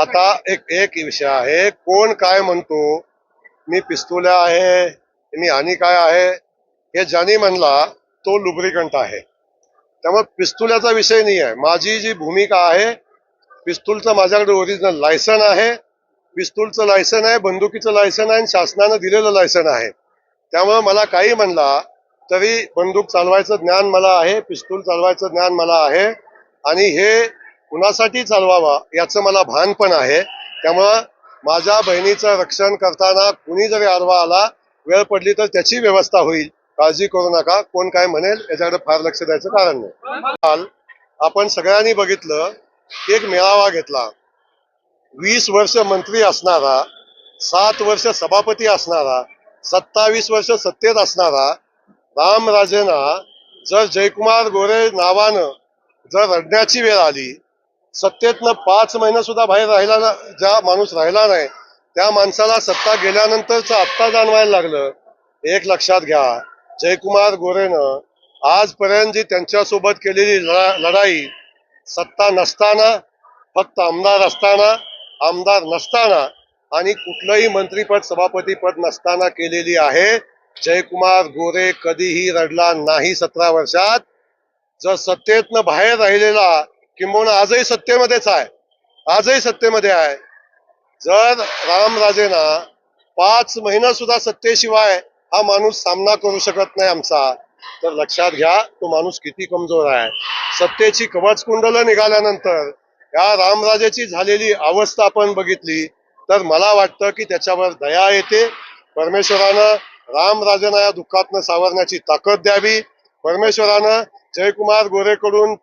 आता एक एक विषय आहे. कोण काय म्हणतो? मी पिस्तुल्या आहे मी आणि काय आहे? हे ज्याने म्हणला तो लुब्रिकंट आहे. त्यामुळे पिस्तुल्याचा विषय नाही आहे. माझी जी भूमिका आहे पिस्तूलचं माझ्याकडे ओरिजिनल लायसन आहे. पिस्तूलचं लायसन आहे बंदुकीचं लायसन आहे आणि शासनानं दिलेलं लायसन आहे. त्यामुळे मला काही म्हणला तरी बंदूक चालवायचं ज्ञान मला आहे पिस्तूल चालवायचं ज्ञान मला आहे. आणि हे कुणासाठी चालवावा याचं मला भान पण आहे. त्यामुळं माझ्या बहिणीचं रक्षण करताना कुणी जरी आडवा आला वेळ पडली तर त्याची व्यवस्था होईल. काळजी करू नका कोण काय म्हणेल याच्याकडे फार लक्ष द्यायचं कारण नाही. काल आपण सगळ्यांनी बघितलं एक मेळावा घेतला. वीस वर्ष मंत्री असणारा सात वर्ष सभापती असणारा सत्तावीस वर्ष सत्तेत असणारा रामराजेंना जर जयकुमार गोरे नावानं जर रडण्याची वेळ आली सत्तेतनं पाच महिना सुद्धा बाहेर राहिला ना ज्या माणूस राहिला नाही त्या माणसाला सत्ता गेल्यानंतरच आत्ता जाणवायला लागलं. एक लक्षात घ्या जयकुमार गोरेनं आजपर्यंत जी त्यांच्यासोबत केलेली लढाई सत्ता नसताना फक्त आमदार असताना आमदार नसताना आणि कुठलंही मंत्रीपद सभापतीपद नसताना केलेली आहे. जयकुमार गोरे कधीही रडला नाही सतरा वर्षात. जर सत्तेतनं बाहेर राहिलेला किंबहुना आजही सत्तेमध्येच आहे. आजही सत्तेमध्ये आहे. जर रामराजेना पाच महिना सुद्धा सत्तेशिवाय हा माणूस सामना करू शकत नाही आमचा तर लक्षात घ्या तो माणूस किती कमजोर आहे. सत्तेची कवच कुंडलं निघाल्यानंतर या रामराजेची झालेली अवस्था आपण बघितली तर मला वाटतं की त्याच्यावर दया येते. परमेश्वरानं रामराजेंना या दुःखातनं सावरण्याची ताकद द्यावी. परमेश्वरानं जयकुमार गोरेकडून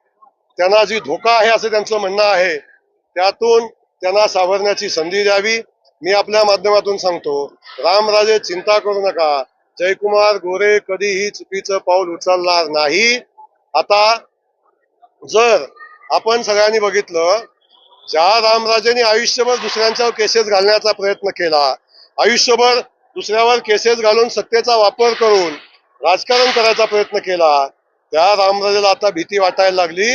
त्यांना जी धोका आहे असं त्यांचं म्हणणं आहे त्यातून त्यांना सावरण्याची संधी द्यावी. मी आपल्या माध्यमातून सांगतो रामराजे चिंता करू नका. जयकुमार गोरे कधीही चुकीचं पाऊल उचलणार नाही. आता जर आपण सगळ्यांनी बघितलं ज्या रामराजेने आयुष्यभर दुसऱ्यांच्यावर केसेस घालण्याचा प्रयत्न केला आयुष्यभर दुसऱ्यावर केसेस घालून सत्तेचा वापर करून राजकारण करायचा प्रयत्न केला त्या रामराजेला आता भीती वाटायला लागली.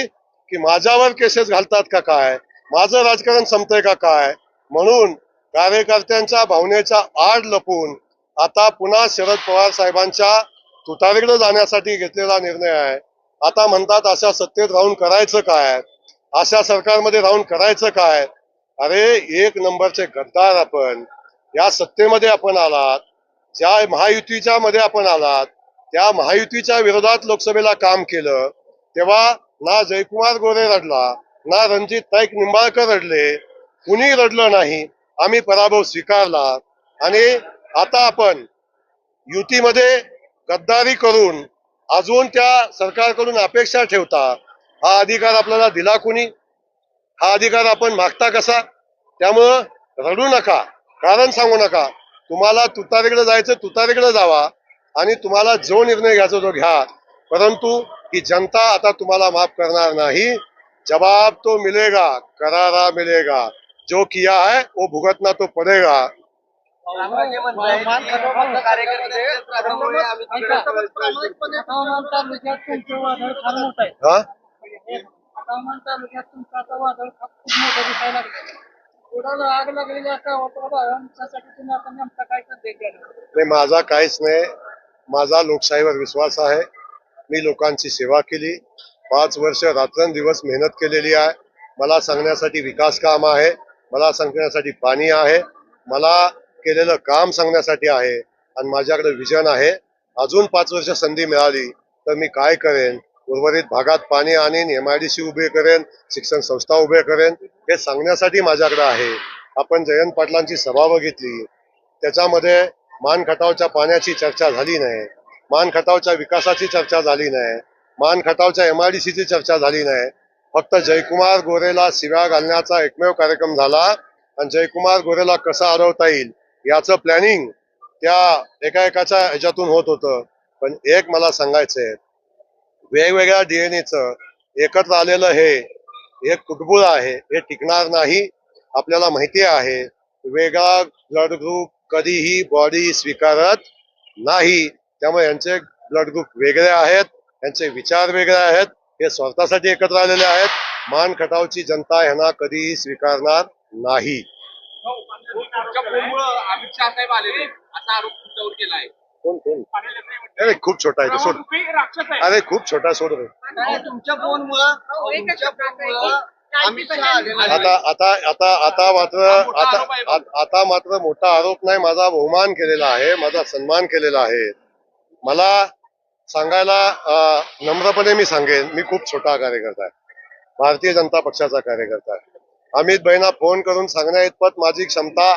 की माझ्यावर केसेस घालतात का काय? माझं राजकारण संपतंय का काय? म्हणून कार्यकर्त्यांच्या भावनेच्या आड लपून आता पुन्हा शरद पवार साहेबांच्या तुतारीकडे जाण्यासाठी घेतलेला निर्णय आहे. आता म्हणतात अशा सत्तेत राहून करायचं काय? अशा सरकारमध्ये राहून करायचं काय? अरे एक नंबरचे गद्दार आपण. या सत्तेमध्ये आपण आलात. ज्या महायुतीच्या मध्ये आपण आलात. त्या महायुतीच्या विरोधात लोकसभेला काम केलं. तेव्हा ना जयकुमार गोरे रडला ना रणजित नाईक निंबाळकर रडले. कुणी रडलं नाही. आम्ही पराभव स्वीकारला. आणि आता आपण युतीमध्ये गद्दारी करून अजून त्या सरकारकडून अपेक्षा ठेवता हा अधिकार आपल्याला दिला कुणी? हा अधिकार आपण मागता कसा? त्यामुळं रडू नका. कारण सांगू नका तुम्हाला तुतारीकडे जायचं तुतारीकडे जावा. आणि तुम्हाला जो निर्णय घ्यायचा तो घ्या. परंतु कि जनता आता तुम्हाला माफ़ करणार नाही। जवाब तो मिलेगा करारा मिलेगा। जो किया है वो भुगतना तो पड़ेगा। हाँ? नहीं मज़ा का विश्वास है मी लोकांची सेवा केली. पाच वर्ष रात्रंदिवस मेहनत केलेली आहे. मला सांगण्यासाठी विकास काम आहे. मला सांगण्यासाठी पाणी आहे. मला केलेलं काम सांगण्यासाठी आहे. आणि माझ्याकडे विजन आहे. अजून पाच वर्ष संधी मिळाली तर मी काय करेन? उर्वरित भागात पाणी आणीन एम आय डी सी उभे करेन शिक्षण संस्था उभे करेन हे सांगण्यासाठी माझ्याकडे आहे. आपण जयंत पाटलांची सभा बघितली. त्याच्यामध्ये मान खटावच्या पाण्याची चर्चा झाली नाही. मान खटावच्या विकासाची चर्चा झाली नाही. मान खटावच्या एम आय डी सीची चर्चा झाली नाही. फक्त जयकुमार गोरेला शिव्या घालण्याचा एकमेव कार्यक्रम झाला आणि जयकुमार गोरेला कसा अडवता येईल याचं प्लॅनिंग त्या एका एकाच्या ह्याच्यातून होत होतं. पण एक मला सांगायचंय वेगवेगळ्या डीएनएचं एकत्र आलेलं हे एक कुटबुळ आहे हे टिकणार नाही आपल्याला माहिती आहे वेगळा ब्लड ग्रुप कधीही बॉडी स्वीकारत नाही. त्यामुळे यांचे ब्लड ग्रुप वेगळे आहेत यांचे विचार वेगळे आहेत हे स्वार्थासाठी एकत्र आलेले आहेत. मान खटावची जनता ह्यांना कधीही स्वीकारणार नाही. कोण कोण? अरे खूप छोटा आहे तो सोड. अरे खूप छोटा सोड रे. आता आता आता आता मात्र आता आता मात्र मोठा आरोप नाही माझा बहुमान केलेला आहे माझा सन्मान केलेला आहे. मला सांगायला नम्रपणे मी सांगेन मी खूप छोटा कार्यकर्ता आहे. भारतीय जनता पक्षाचा कार्यकर्ता आहे. अमित भाईंना फोन करून सांगण्या इतपत माझी क्षमता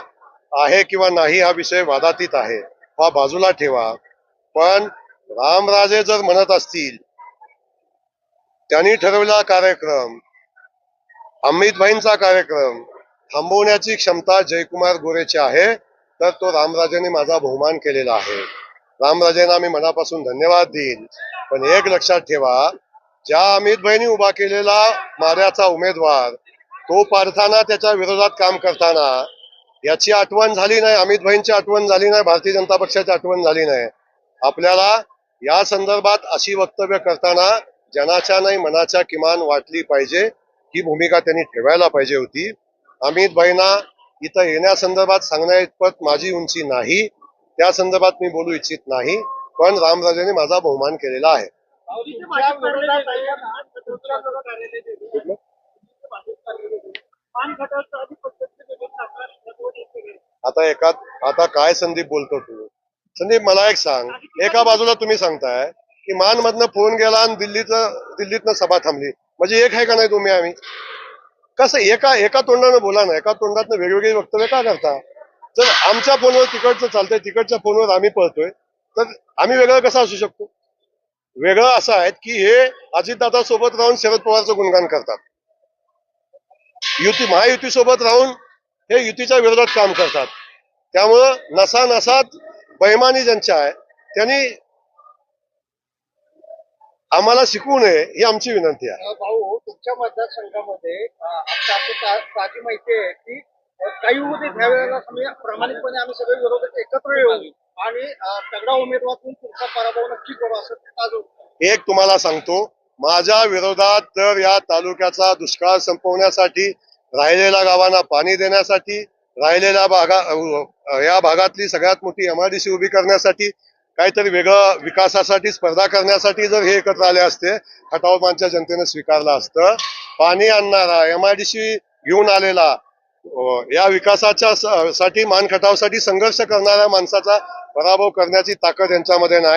आहे किंवा नाही हा विषय वादातीत आहे. हा बाजूला ठेवा. पण रामराजे जर म्हणत असतील त्यांनी ठरवला कार्यक्रम अमित भाईंचा कार्यक्रम थांबवण्याची क्षमता जयकुमार गोरेची आहे तर तो रामराजेने माझा बहुमान केलेला आहे. रामराजेंना मी मनापासून धन्यवाद देईन. पण एक लक्षात ठेवा ज्या अमित भाईंनी उभा केलेला माऱ्याचा उमेदवार तो पारताना त्याच्या विरोधात काम करताना याची आठवण झाली नाही अमित भाईंची आठवण झाली नाही भारतीय जनता पक्षाची आठवण झाली नाही. आपल्याला या संदर्भात अशी वक्तव्य करताना जनाच्या नाही मनाच्या किमान वाटली पाहिजे. ही भूमिका त्यांनी ठेवायला पाहिजे होती. अमित भाईंना इथं येण्यासंदर्भात सांगण्या इतपत माझी उंची नाही. त्या संदर्भात मी बोलू इच्छित नाही पण रामराजेने माझा बहुमान केलेला आहे. आता एका आता काय संदीप बोलतो तू? संदीप मला एक सांग. एका बाजूला तुम्ही सांगताय की मान मधनं फोन गेला आणि दिल्लीचं दिल्लीतनं सभा थांबली. म्हणजे एक आहे का नाही तुम्ही आम्ही? कसं एका एका तोंडानं बोला ना. एका तोंडातनं वेगवेगळी वक्तव्य का करता? जर आमच्या फोनवर तिकडचं चालतंय तिकडच्या फोनवर आम्ही पळतोय तर आम्ही वेगळं कसं असू शकतो? वेगळं असं आहे की हे अजितदादा सोबत राहून शरद पवारचं गुणगान करतात. युती महायुती सोबत राहून हे युतीच्या विरोधात काम करतात. त्यामुळं नसा नसात बैमानी ज्यांच्या आहे त्यांनी आम्हाला शिकवू नये ही आमची विनंती आहे. भाऊ तुमच्या मतदारसंघामध्ये आता ताजी माहिती आहे की काही होते त्यावेळेला प्रामाणिकपणे आम्ही सगळे विरोधक एकत्र येऊ आणि तगडा उमेदवार तुमचा पराभव नक्की करू असं आज एक तुम्हाला सांगतो माझ्या विरोधात तर या तालुक्याचा दुष्काळ संपवण्यासाठी राहिलेल्या गावांना पाणी देण्यासाठी राहिलेल्या भागा या भागातली सगळ्यात मोठी एमआरडीसी उभी करण्यासाठी काहीतरी वेगळं विकासासाठी स्पर्धा करण्यासाठी जर हे एकत्र आले असते खटावमानच्या जनतेने स्वीकारलं असतं. पाणी आणणारा एमआयडीसी घेऊन आलेला या विकासाच्या साठी मानखटावसाठी संघर्ष करणाऱ्या माणसाचा पराभव करण्याची ताकद यांच्यामध्ये नाही.